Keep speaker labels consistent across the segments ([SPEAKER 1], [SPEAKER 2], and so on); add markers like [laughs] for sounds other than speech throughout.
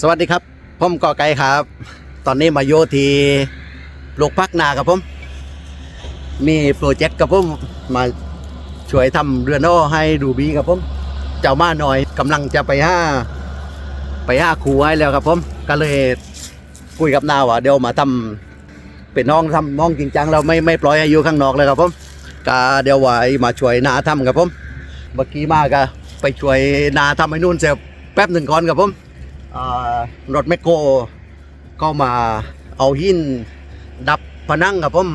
[SPEAKER 1] สวัสดีครับ ผมก่อไก่ครับ ตอนนี้มาโยทีปลูกพักนาครับผม มีโปรเจกต์กับผม มาช่วยทำเรือนโอให้ดูบีครับผม เจ้ามาหน่อยกำลังจะไปห้า ไปห้าครูให้แล้วครับผม ก็เลยคุยกับนาว่าเดี๋ยวมาทำเป็นน้องทำน้องจริงจังเราไม่ไม่ปล่อยให้อยู่ข้างนอกเลยครับผมก็เดี๋ยวว่ามาช่วยนาทำครับผม เมื่อกี้มาก็ไปช่วยนาทำให้นู่นเสร็จแป๊บหนึ่งก่อนครับผม รถแมคโครก็มาเอาหินดับพนังครับผม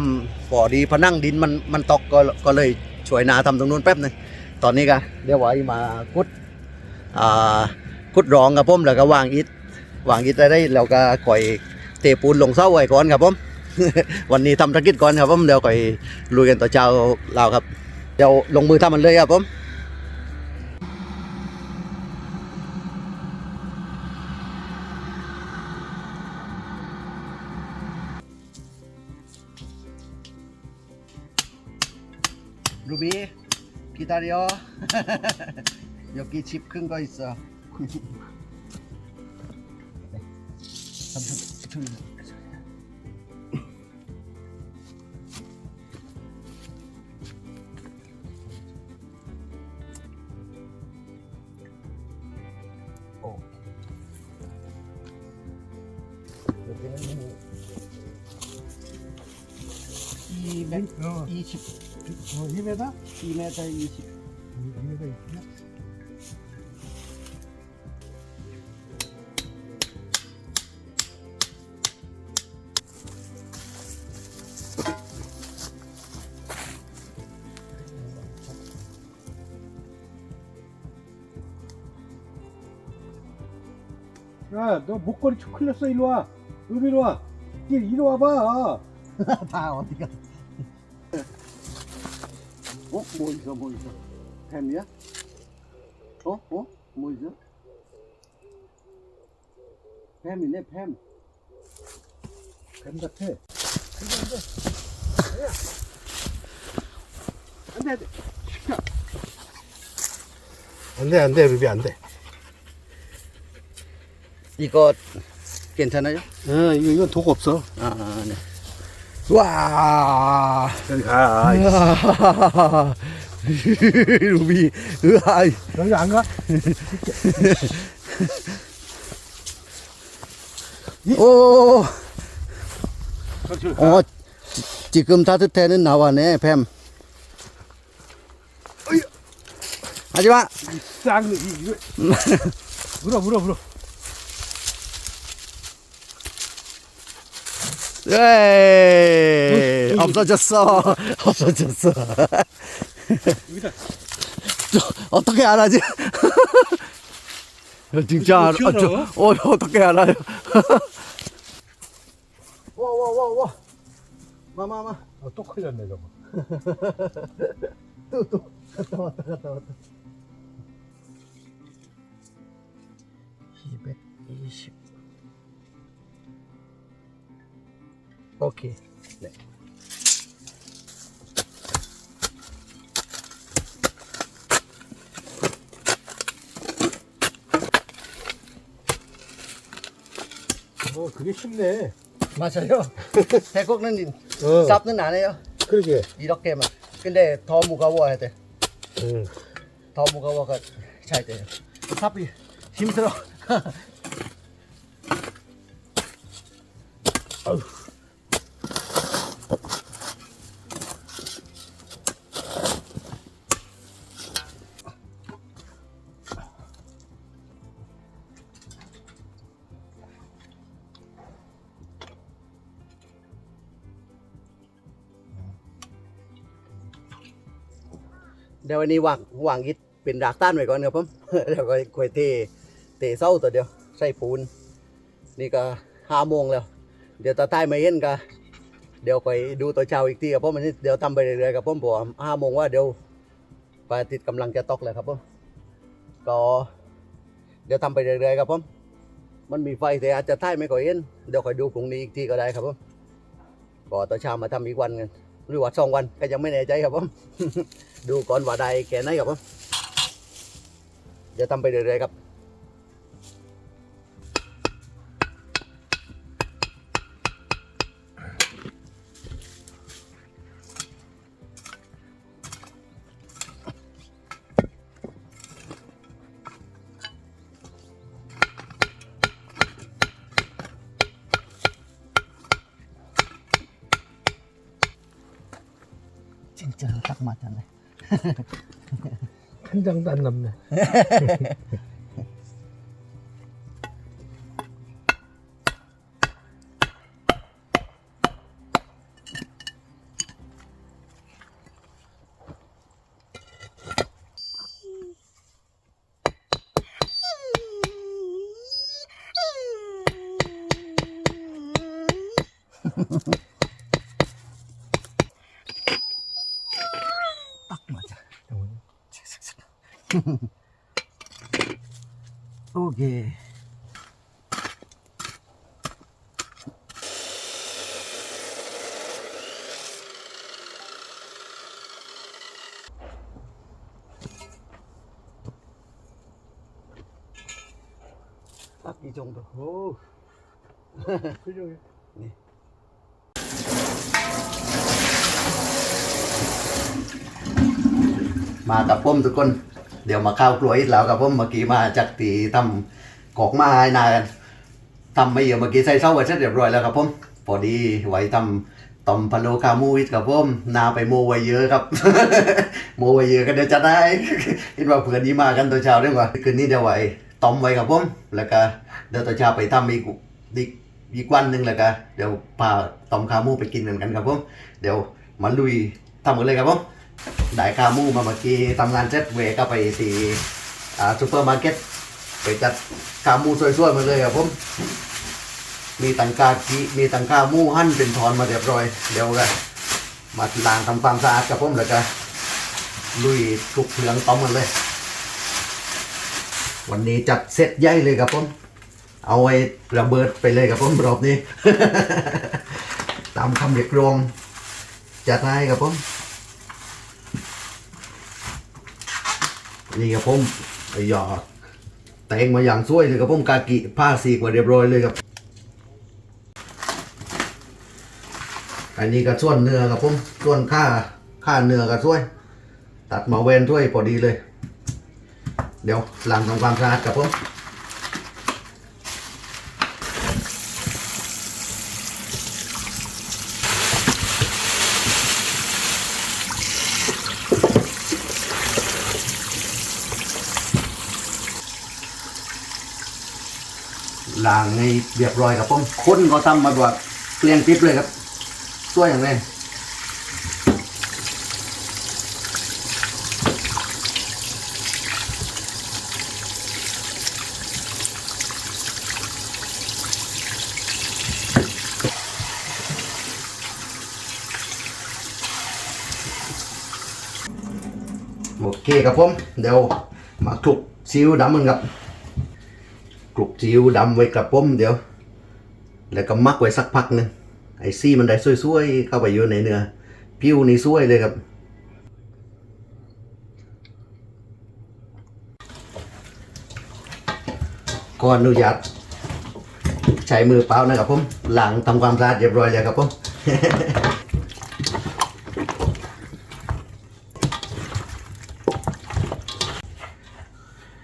[SPEAKER 1] พอดีพนังดินมันมันตกก็ก็เลยช่วยนาทำตรงนู้นแป๊บหนึงตอนนี้ก็เดี๋ยวไว้มาคุดอ่าคุดรองครับผมแล้วก็วางอิฐวางอิฐได้แล้วก็ก่อยเทปูนลงเสาไว้ก่อนครับผมวันนี้ทำธุรกิจก่อนครับผมเดี๋ยวก่อยลุยกันต่อเช้าเราครับเดี๋ยวลงมือทำมันเลยครับผม 기다려 [laughs] 여기 집 큰 거 있어 좀. 오. 여기는 2m,
[SPEAKER 2] 어,
[SPEAKER 1] 20,
[SPEAKER 2] 어, 힘에다?
[SPEAKER 1] 2m 20.
[SPEAKER 2] 힘에다 있구나. 야, 너 목걸이 쭉 흘렸어. 일로 와. 여기 로 와. 이리 와봐. [laughs]
[SPEAKER 1] 다 어디가? 어? 뭐 있어? 뭐 있어? 뱀이야? 어? 어? 뭐 있어? 뱀이네 뱀.
[SPEAKER 2] 뱀 같아. 안 돼, 안 돼. 안 돼, 안 돼, 루비 안 돼.
[SPEAKER 1] 이거 괜찮아요?
[SPEAKER 2] 어, 이거, 이거 독 없어.
[SPEAKER 1] 아, 아, 네.
[SPEAKER 2] 와.
[SPEAKER 1] 여기 가. [laughs] 루비. 으아.
[SPEAKER 2] 여기 안 가?
[SPEAKER 1] 오.
[SPEAKER 2] 저기
[SPEAKER 1] 어. 지금 따뜻해는 나와네 뱀. 하지마.
[SPEAKER 2] 싹, 이- 이거. [laughs] 물어, 물어, 물어.
[SPEAKER 1] 에이, 없어졌어. [laughs] 없어졌어.
[SPEAKER 2] 여기다. [laughs]
[SPEAKER 1] 저, 어떻게 알아지? [laughs] 진짜 알아.
[SPEAKER 2] 알아?
[SPEAKER 1] 저, 어, 어떻게 알아요? 와, 와, 와, 와. 마마마.
[SPEAKER 2] 어, 또 걸렸네, 저거.
[SPEAKER 1] 또, 또. 갔다 왔다, 갔다 왔다. 220. 오케이. 네.
[SPEAKER 2] 어, 그게 쉽네.
[SPEAKER 1] 맞아요. [laughs] 태국은
[SPEAKER 2] 어,
[SPEAKER 1] 쌉는 안 해요.
[SPEAKER 2] 그러게.
[SPEAKER 1] 이렇게만. 근데 더 무거워야 돼.
[SPEAKER 2] 응.
[SPEAKER 1] 더 무거워가 잘 돼요. 삽이 힘들어.เดี๋ [laughs] ยววันนี้วางวางอิฐเป็นรากต้านไว้ก่อนครับผมเดี๋ยวก็ค่อยเทเทเสาตัวเดียวใส่ปูน นี่ก็ห้าโมงแล้ว เดี๋ยวตาใต้มาเย็นก็เดี๋ยวค่อยดูตัวเช้าอีกทีครับผมอันนี้เดี๋ยวทำไปเรื่อยๆครับผมผมห้าโมงว่าเดี๋ยวพระอาทิตย์กำลังจะตกแล้วครับผมก็เดี๋ยวทำไปเรื่อยๆครับผมมันมีไฟแต่อาจจะใต้ไม่ค่อยเย็นเดี๋ยวค่อยดูพรุ่งนี้อีกทีก็ได้ครับผมก็ตอนเช้ามาทำอีกวันกันหรือว่าสองวันก็ยังไม่แน่ใจครับผม ดูก่อนว่าได้แค่ไหนครับผมจะทำไปเรื่อยๆครับ
[SPEAKER 2] 한 장도 안 남네. [laughs]
[SPEAKER 1] 이 정도. 오.
[SPEAKER 2] 훌륭해.
[SPEAKER 1] มากับผมทุกคน เดี๋ยวมาข้าวกล้วยอีกแล้วกับผมเมื่อกี้มาจากตีทำกอกไม้นากันทำไม่เยอะเมื่อกี้ใส่เส้าไว้เสร็จเรียบร้อยแล้วครับผมพอดีไว้ทำต้มพะโล้คามูวิทกับผมนาไปโมไว้เยอะครับ โมไว้เยอะก็เดี๋ยวจะได้ เห็นว่าเพื่อนนี้มากันตัวเช้าเรื่องว่าคืนนี้เดี๋ยวไว้ ต้มไว้กับผมแล้วก็เดี๋ยวตัวเช้าไปทำอีกอีกอีกวันหนึ่งแล้วก็เดี๋ยวพาต้มคามูไปกินเหมือนกันครับผมเดี๋ยวมาลุยทำกันเลยครับผมได้คาหมูมาเมื่อกี้ทำงานเสร็จเวก็ไปที่อ่าซูเปอร์มาร์เก็ตไปจัดคาหมูสวยๆมาเลยครับผมมีตังกากีมีตังคาหมูหั่นเป็นทอนมาเรียบร้อยเดี๋ยวก็มาล้างทำความสะอาดกับผมแล้วก็ลุยทุกเพืองต้มกันเลย วันนี้จัดเซตใหญ่เลยครับผม เอาไว้ระเบิดไปเลยครับผมรอบนี้ ตามคำเรียกร้องจัดให้ครับผม นี่ครับผมไอ้ยอดแต่งมาอย่างสวยเลยครับผมกากิผ้าสีกมาเรียบร้อยเลยครับ อันนี้ก็ส่วนเนื้อครับผมส่วนค่าค่าเนื้อก็ช่วย ตัดมาเวนช่วยพอดีเลย เดี๋ยวล้างทำความสะอาดครับผมล้างให้เรียบร้อยครับผมคนก็ทำมาแบบเกลียงปิ๊บเลยครับช่วยอย่างนี้อเคครับผม เดี๋ยวมาคลุกซีอิ๊วดำมันครับกลุกซีอิ๊วดำไว้กับผมเดี๋ยว แล้วก็มักไว้สักพักหนึ่งไอซี่มันได้สวยๆเข้าไปอยู่ในเนื้อผิวนี่สวยเลยครับก่อนอนุญาตใช้มือเปล่านะครับผมหลังทำความสะอาดเรียบร้อยแล้วครับผม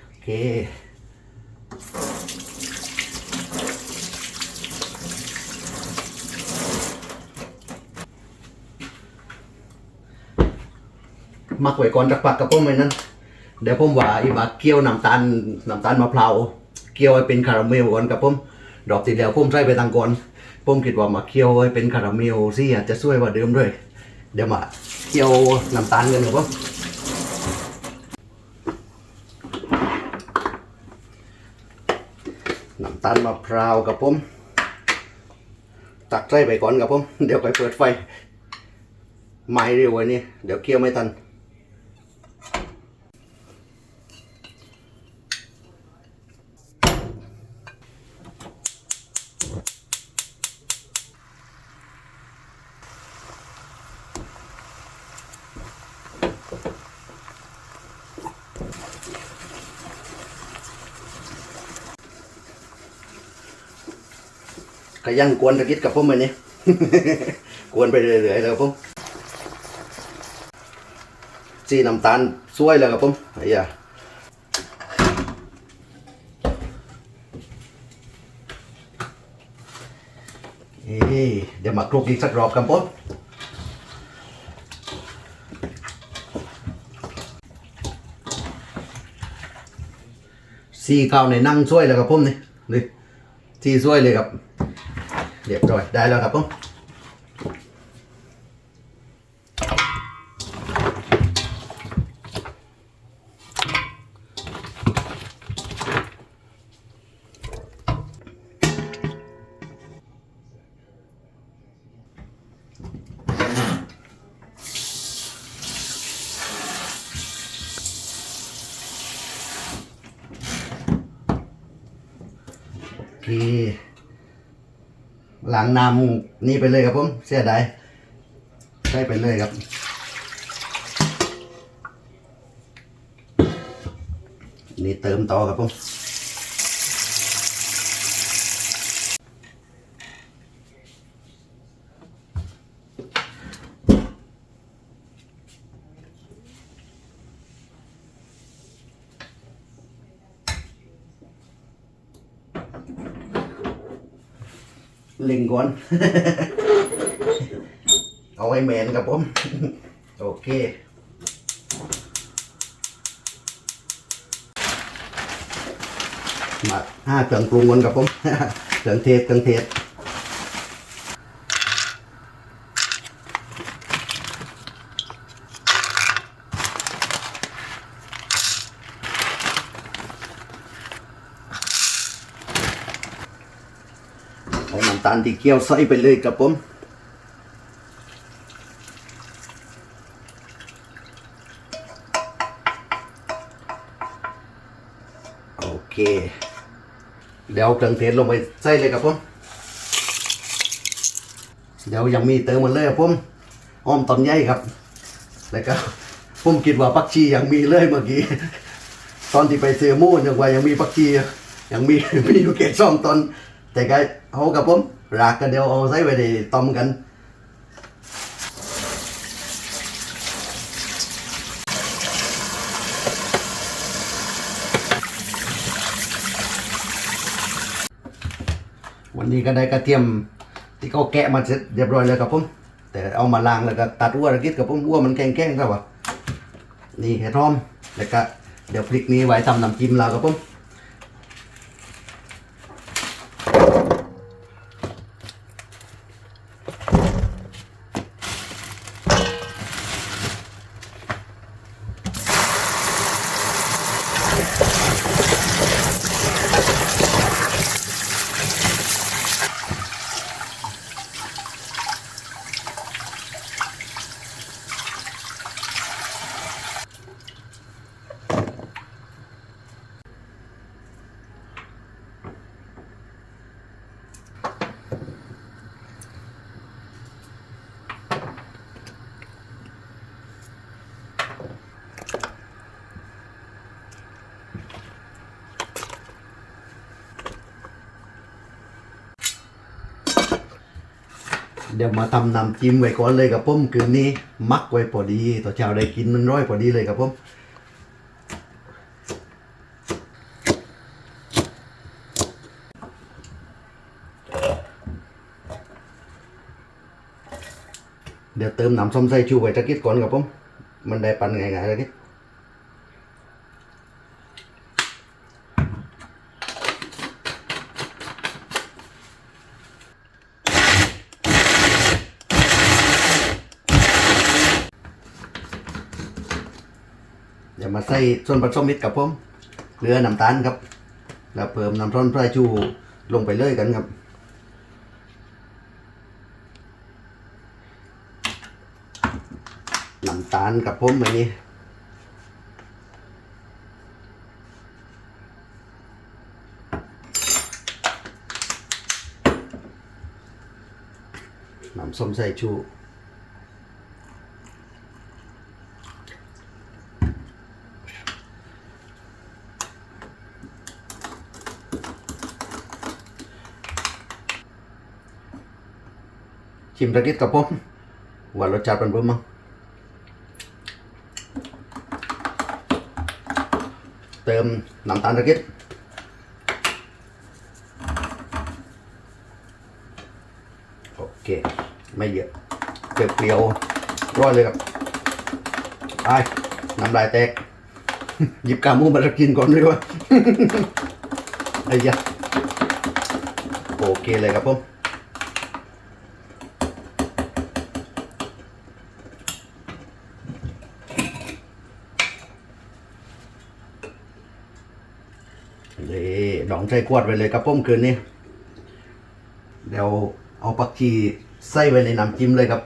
[SPEAKER 1] โอเค มัก ไว้ก่อนจักปักกับผมไว้นั้นเดี๋ยวผมว่าอีมาเคี่ยวน้ำตาลน้ำตาลมะพร้าวเคี่ยวให้เป็นคาราเมลก่อนกับผมดอกที่แล้วผมใส่ไปตังก่อนผมคิดว่ามาเคี่ยวให้เป็นคาราเมลสิอาจจะช่วยกว่าเดิมด้วย เดี๋ยวมาเคี่ยวน้ำตาลกันครับผมน้ำตาลมะพร้าวกับผม ตักใส่ไปก่อนกับผม เดี๋ยวไปเปิดไฟ ไม้เร็วไว้นี่ เดี๋ยวเคี่ยวไม่ทัน ยังกวนตะกิดกับผมเลยนี่ กวนไปเรื่อยๆเลยครับผมซีน้ำตาลช่วยเลยครับผมเฮ้ยาเดี๋ยวมาคลุกอีกสักรอบกันปุ๊บซีเก้าในนั่งช่วยเลยครับผมนี่นี่ซีช่วยเลยครับ เรียบร้อยได้แล้วครับผม ไปเลยครับผมเสียดายใส่ไปเลยครับนี่เติมต่อครับผมเล็งก่อน อาไว้แมนครับผม โอเคมาห้าเครื่องปรุงกันครับผมเครื่องเทศเครื่องเทศเอาน้ำตาลที่เคี่ยวใส่ไปเลยครับผม โอเค เดี๋ยวเอาเครื่องเทศลงไปใส่เลยครับผม เดี๋ยวยังมีเติมมันเลยครับผมอ้อมตอนใหญ่ครับ แล้วก็ผมคิดว่าปักชียังมีเลยเมื่อกี้ ตอนที่ไปซื้อมูยังว่ายังมีปักชียังมีมีอยู่เกตซ่อมตอน แต่ก็เอากับผมรากกันเดี๋ยวเอาใส่ไว้ในต้มกัน นนี้ก็ได้กระเทียมที่เขาแกะมาเสร็จเรียบร้อยแล้วครับผมแต่เอามาล้างแล้วก็ตัดอ้วนกิดกับผมอ้วมันแข็งๆครับวะนี่แค่ทอมแล้วก็เดี๋ยวพริกนี้ไว้ทำน้ำจิ้มแล้วครับผม เดี๋ยวมาทำน้ำจิ้มไว้ก่อนเลยครับผมคืนนี้มักไว้พอดีต่อเช้าได้กินมันร้อยพอดีเลยครับผมเดี๋ยวเติมน้ำส้มสายชูไว้ตะกี้ก่อนครับผม มันได้ปั่นง่ายๆตะกี้ เดี๋ยวมาใส่ส่วนผสมมิตรกับผมเกลือน้ำตาลครับ แล้วเพิ่มน้ำร้อนพรายชูลงไปเลยกันครับ น้ำตาลกับผมอันนี้น้ำส้มสายชู ชิมตะกิดกับผมว่ารสชาติเป็นเบิ่มมั้งเติมน้ำตาลตะกิดโอเคไม่เยอะเปรี้ยวร้อยเลยครับไปน้ำลายแตกหยิบกามูมาแล้วกินก่อนดีกว่าไอ้ยะโอเคเลยครับผม นี่ดอง ใจกวดไปเลยครับผมคืนนี้ เดี๋ยวเอาปักชีใส่ไว้ในน้ำจิ้มเลยครับ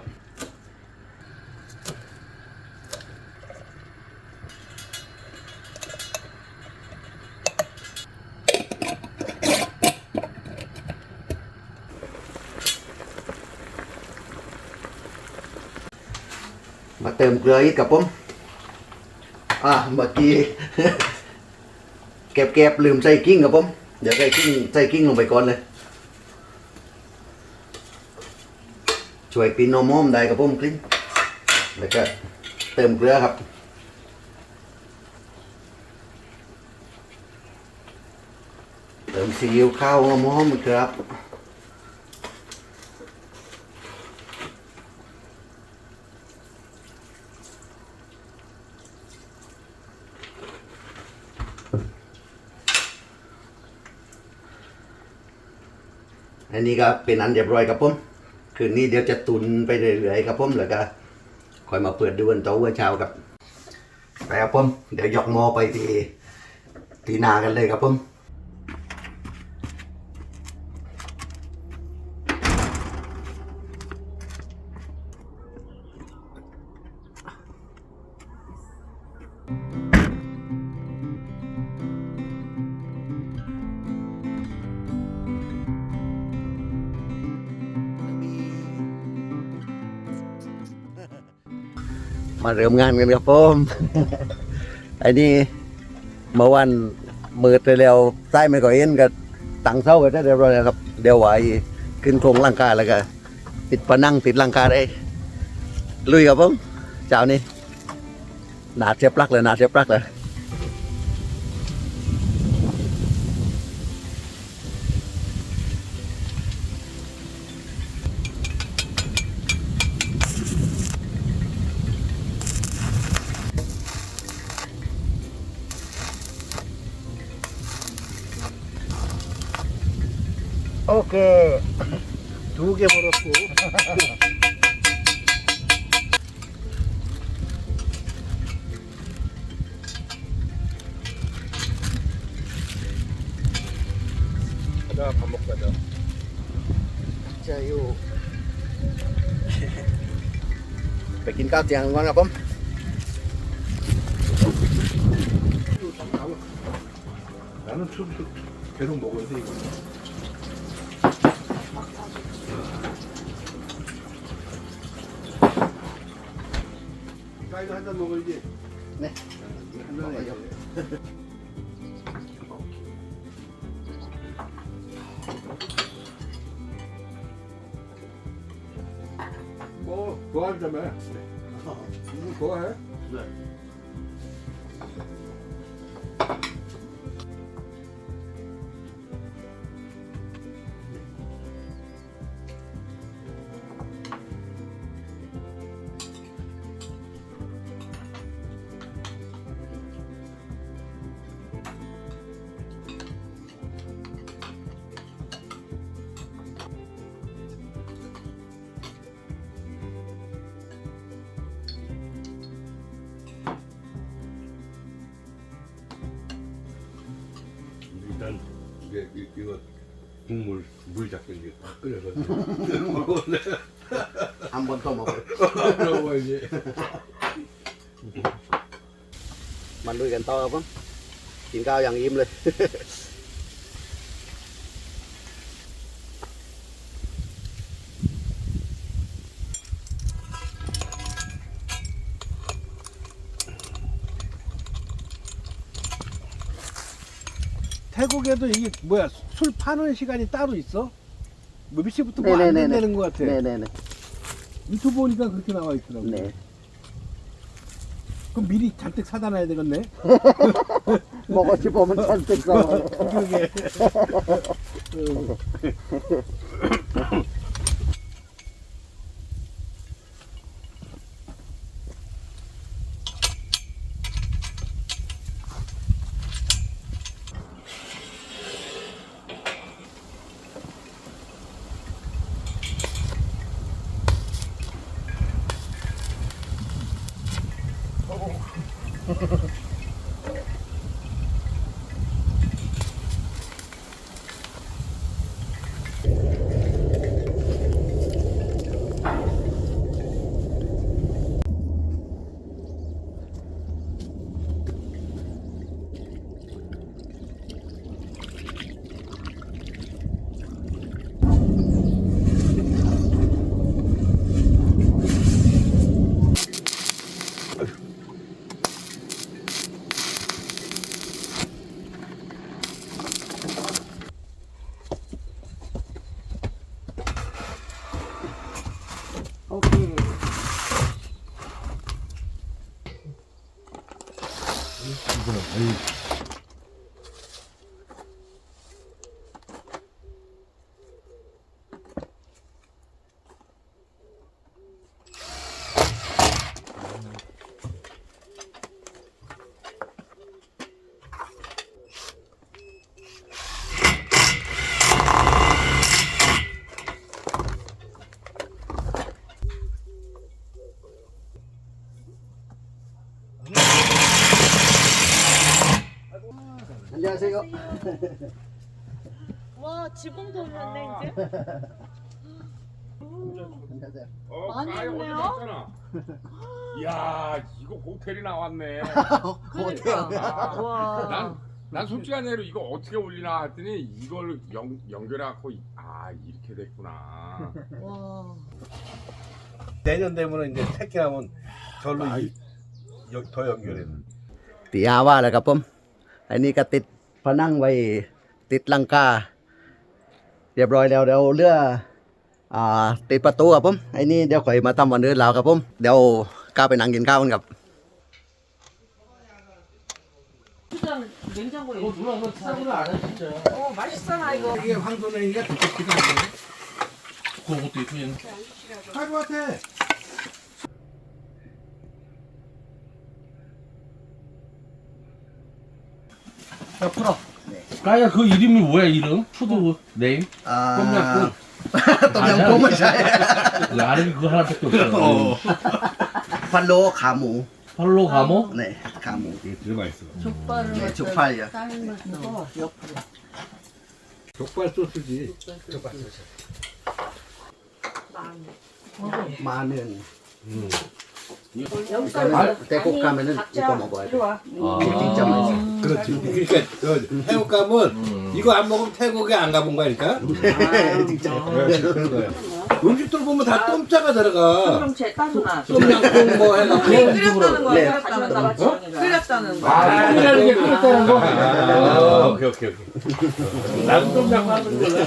[SPEAKER 1] มาเติมเกลืออีกครับผม อะเมื่อกี้เก็บเก็บลืมใส่กิ้งครับผม เดี๋ยวใส่กิ้งใส่กิ้งลงไปก่อนเลย ช่วยปีนโนมอมได้กับผมคลิ้นแล้วก็เติมเกลือครับ เติมซีอิ๊วข้าวหอมๆครับ อันนี้ก็เป็นอันเรียบร้อยครับผมคืนนี้เดี๋ยวจะตุนไปเรื่อยๆครับผมแล้วก็คอยมาเปิดดูวันโต๊ะวันเช้าครับไปครับผมเดี๋ยวยกมอไปที่ที่นากันเลยครับผม เริ่มงานกันครับผมไอ้นี่เมื่อวันมืดไปแล้วใต้ไม่ก่อเอ็นก็ตังเสากันได้เรียบร้อยแล้วครับ เดี๋ยวไหวขึ้นโครงร่างกายแล้วก็ติดปะนั่งติดร่างกายได้ลุยครับผมเจ้านี้หนาเทียบปลักเลยหนาเทียบปลักเลย
[SPEAKER 2] 두 개 벌었고. 가자 밥 먹고 가자.
[SPEAKER 1] 자요. [laughs] 백인 까지 하는 거나 봄
[SPEAKER 2] 나는 계속 먹어야 돼, 이거. 까이도 한잔 먹어야지.
[SPEAKER 1] 네.
[SPEAKER 2] 한잔 해야지. 뭐 좋아한다며. 이거 좋아해?
[SPEAKER 1] 네.
[SPEAKER 2] 이게 이, 이거 국물 물 잡게 이제 확 끓여가지고 먹을래.
[SPEAKER 1] ทำบนต้มเอาไป
[SPEAKER 2] 먹어야지.
[SPEAKER 1] มันลุยกันต่อครับผมกินข้าวอย่างอิ่มเลย
[SPEAKER 2] 태국에도 이게 뭐야 술 파는 시간이 따로 있어? 뭐 몇 시부터 뭐안
[SPEAKER 1] 네네네네.
[SPEAKER 2] 된다는 것 같아.
[SPEAKER 1] 네네네.
[SPEAKER 2] 유튜브 보니까 그렇게 나와 있더라고.
[SPEAKER 1] 네.
[SPEAKER 2] 그럼 미리 잔뜩 사다 놔야 되겠네. [laughs]
[SPEAKER 1] 먹고 싶으면 잔뜩 사. [laughs]
[SPEAKER 2] 그러게. [laughs] 어.
[SPEAKER 1] 안녕하세요.
[SPEAKER 3] 와 지붕도 올랐네 이제.
[SPEAKER 1] 안녕하세요.
[SPEAKER 4] 어,
[SPEAKER 3] 많이
[SPEAKER 4] 까이
[SPEAKER 3] 했네요?
[SPEAKER 4] 어디갔잖아. 이야, 이거 호텔이 나왔네. [laughs]
[SPEAKER 3] 그러니까. 와.
[SPEAKER 4] 난, 난 솔직한 예로 이거 어떻게 올리나 했더니 이걸 연, 연결해갖고, 아, 이렇게 됐구나.
[SPEAKER 3] 와.
[SPEAKER 2] 내년 되면 이제 택해하면 절로 이- 여- 더 연결해.
[SPEAKER 1] ตีอาว่าแล้วครับผมอันนี้ก็ติด พนั่งไว้ติดลังกา เรียบร้อยแล้วเดี๋ยวเรืออ่าติดประตูครับผมไอ้นี่เดี๋ยวข่อยมาทำวันอื่นล้วครับผมเดี๋ยวก้าไปนั่งกินข้าวกันครับ
[SPEAKER 3] 그냥
[SPEAKER 5] 야 풀어. 네. 까야 그 이름이 뭐야 이름? 푸드 어. 네임?
[SPEAKER 1] 아.
[SPEAKER 5] 똠양꿍.
[SPEAKER 1] 똠양꿍은 [laughs] 잘.
[SPEAKER 5] 그 나름 그거 하나밖에 없어.
[SPEAKER 1] 어. 팔로 가무.
[SPEAKER 5] 팔로 가모?
[SPEAKER 1] 네, 가무.
[SPEAKER 2] 이게 제일 맛있어.
[SPEAKER 1] 족발을 네, 족발이야. 어, 옆으로
[SPEAKER 2] 족발 소스지.
[SPEAKER 1] 족발 소스. 만 원. 만 원.
[SPEAKER 3] 여기서
[SPEAKER 1] 대국 가면은 이거 먹어야 돼
[SPEAKER 5] 아.
[SPEAKER 1] 진짜 맛있어
[SPEAKER 2] 그렇지. 그러니까 저 태국 가면 이거 안 먹으면 태국에 안 가본 거니까. [laughs]
[SPEAKER 1] 진짜
[SPEAKER 2] 네, 그런 거야. 음식들 보면 다 똠자가 들어가.
[SPEAKER 3] 그럼 제 따누나.
[SPEAKER 2] 똠양꿍 뭐 해갖고.
[SPEAKER 3] 끓였다는 거야.
[SPEAKER 1] 네.
[SPEAKER 3] 가져간 다가 끓였다는 거.
[SPEAKER 5] 아, 똥이라는 게 끓였다는 거?
[SPEAKER 2] 아, 오케이 오케이 오케이.
[SPEAKER 5] 나도 좀 약간 하는 거야.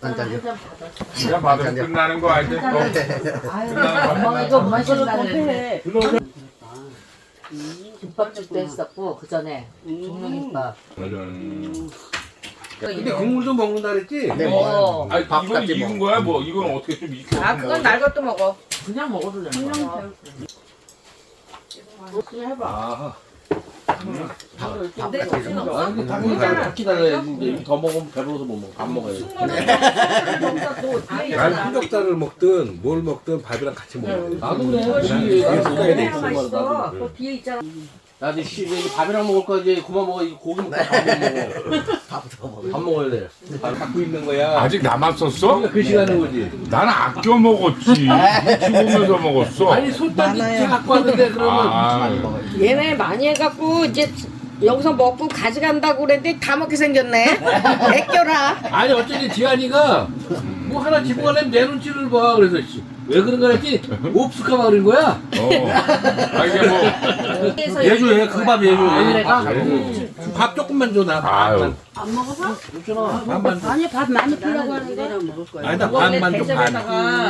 [SPEAKER 1] 한잔요
[SPEAKER 4] 그냥 받으면 끝나는 거 알지? 또
[SPEAKER 6] 엄마 이거 마신다
[SPEAKER 3] 해.
[SPEAKER 6] 김밥집도 했었고 그 전에 중국김밥.
[SPEAKER 2] 근데 국물도 먹는다 그랬지?
[SPEAKER 1] 네 먹어요
[SPEAKER 4] 아니,
[SPEAKER 1] 밥
[SPEAKER 4] 이건 익은. 거야? 뭐, 이건 어떻게 좀 익혀?
[SPEAKER 3] 아 그건 날 것도 먹어.
[SPEAKER 6] 그냥 먹어도 되는 거야.
[SPEAKER 3] 그냥 해봐.
[SPEAKER 2] 아?
[SPEAKER 5] 아니 당분간 다 기다려야지 이제 더 먹으면 배불러서 못 먹어 안
[SPEAKER 3] 먹어요
[SPEAKER 2] 난 삼겹살을 먹든 뭘 먹든 밥이랑 같이 먹어야 돼.
[SPEAKER 5] 나도 그래
[SPEAKER 2] 그게
[SPEAKER 5] 습관이
[SPEAKER 3] 돼 있어. 뒤에 있잖아.
[SPEAKER 5] 나 이제 씨, 이제 밥이랑 먹을 거 이제 그만 먹어. 이거 고기 먹다 밥못 먹어. [laughs]
[SPEAKER 1] 밥부터 먹어
[SPEAKER 5] 밥 먹어야 돼.
[SPEAKER 2] 밥 갖고 있는 거야.
[SPEAKER 4] 아직 남았었어?
[SPEAKER 2] 그 시간인 거지.
[SPEAKER 4] 난 아껴 먹었지. [laughs] 죽으면서 먹었어.
[SPEAKER 5] 아니, 솔직히 갖고 왔는데 그러면.
[SPEAKER 4] 아,
[SPEAKER 7] 얘네 많이 해갖고 이제 여기서 먹고 가져간다고 그랬는데 다 먹게 생겼네. [laughs] 애껴라.
[SPEAKER 5] 아니 어쩐지 지한이가 뭐 하나 집어 가려면 내 눈치를 봐 그래서 씨, 왜 그런가 했지? 옵스카가 그런 거야?
[SPEAKER 4] 어. 아 이게 뭐.
[SPEAKER 5] 예주 예, 그밥 예주
[SPEAKER 4] 예. 아,
[SPEAKER 5] 밥 조금만 줘 나.
[SPEAKER 4] 아유.
[SPEAKER 5] 안 먹어서? 밥만 줘.
[SPEAKER 7] 아니 밥 많이 나는 피라고 하는 거야?
[SPEAKER 3] 아니다
[SPEAKER 5] 반만 좀 반.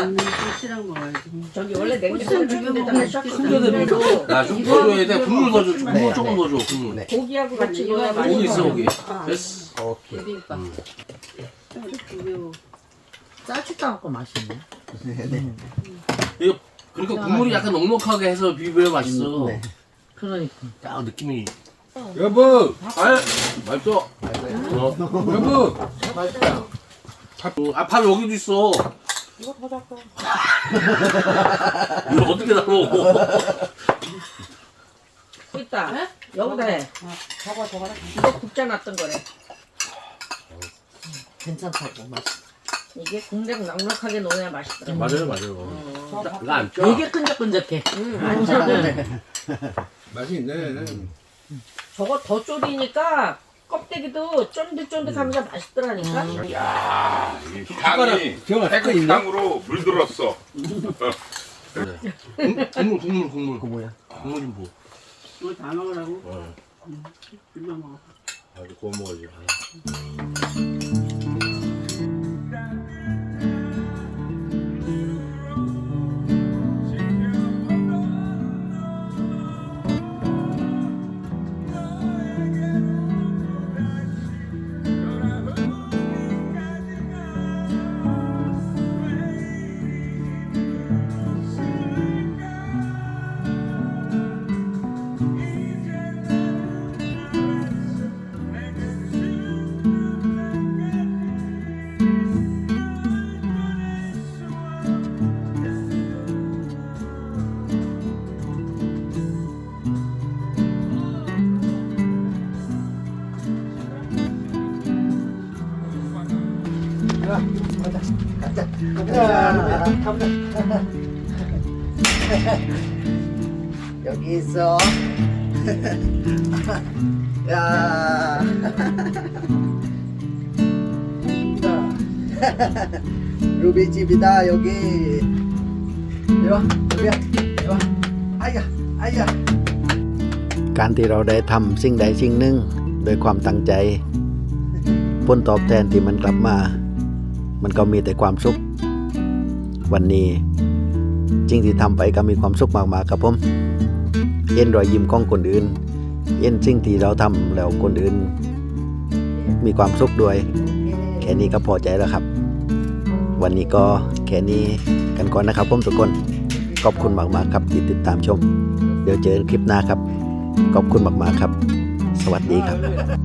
[SPEAKER 3] 음, 김치랑 먹어야지. 저기 원래 냉장고에
[SPEAKER 5] 죽여먹는 순대도 나좀 더 줘야 돼. 국물 더 줘. 국물 조금 더 줘. 국물.
[SPEAKER 3] 고기하고 같이 이거 많이
[SPEAKER 5] 고기
[SPEAKER 3] 있어
[SPEAKER 5] 고기. 됐어.
[SPEAKER 1] 비빔밥. 이렇게 매워.
[SPEAKER 6] 짜지도 않고 맛있네.
[SPEAKER 5] 이거 그러니까 국물이 약간 넉넉하게 해서 비벼야 맛있어
[SPEAKER 1] 네.
[SPEAKER 6] 그러니까.
[SPEAKER 5] 딱 느낌이
[SPEAKER 2] 여보,
[SPEAKER 5] 아 맛있어 어.
[SPEAKER 2] 여보.
[SPEAKER 5] 아, 밥 여기도 있어. 이거 더 잡고. [laughs] 이거 어떻게 다 먹어?
[SPEAKER 3] 여기다 해.
[SPEAKER 7] 저거 저거라.
[SPEAKER 3] 이거 굽자놨던 거래.
[SPEAKER 7] 괜찮다고 맛있어.
[SPEAKER 3] 이게 공장 넉넉하게 넣어야 맛있더라.
[SPEAKER 5] 맞아요, 맞아요. 이거 안 쪄.
[SPEAKER 7] 되게 끈적끈적해.
[SPEAKER 3] 음,
[SPEAKER 7] 안 짜네.
[SPEAKER 2] 맛이 있네.
[SPEAKER 3] 저거 더 졸이니까 껍데기도 쫀득쫀득하면서 맛있더라니까.
[SPEAKER 4] 야, 이 향이
[SPEAKER 5] 제가 숟가락 있나?
[SPEAKER 4] 태국향으로 물들었어.
[SPEAKER 5] 국물, 국물, 국물.
[SPEAKER 1] 그 뭐야?
[SPEAKER 5] 국물 좀 부.
[SPEAKER 6] 이거 다 먹으라고?
[SPEAKER 5] 어.
[SPEAKER 6] 불만 먹어.
[SPEAKER 5] 아주 구워 먹어야지.
[SPEAKER 1] 여기 있어. 야. 루비 집이다 여기. 이리 와, 루비야. 이리 와. 아야, 아야. การที่เราได้ทำสิ่งใดสิ่งหนึ่งโดยความตั้งใจ ผลตอบแทนที่มันกลับมา มันก็มีแต่ความสุข วันนี้สิ่งที่ทำไปก็มีความสุขมากๆครับผมเห็นรอยยิ้มของคนอื่นเห็นสิ่งที่เราทำแล้วคนอื่น มีความสุขด้วยแค่นี้ก็พอใจแล้วครับ วันนี้ก็แค่นี้กันก่อนนะครับผมทุกคนขอบคุณมากๆครับที่ติดตามชม เดี๋ยวเจอกันคลิปหน้าครับขอบคุณมากๆครับ สวัสดีครับ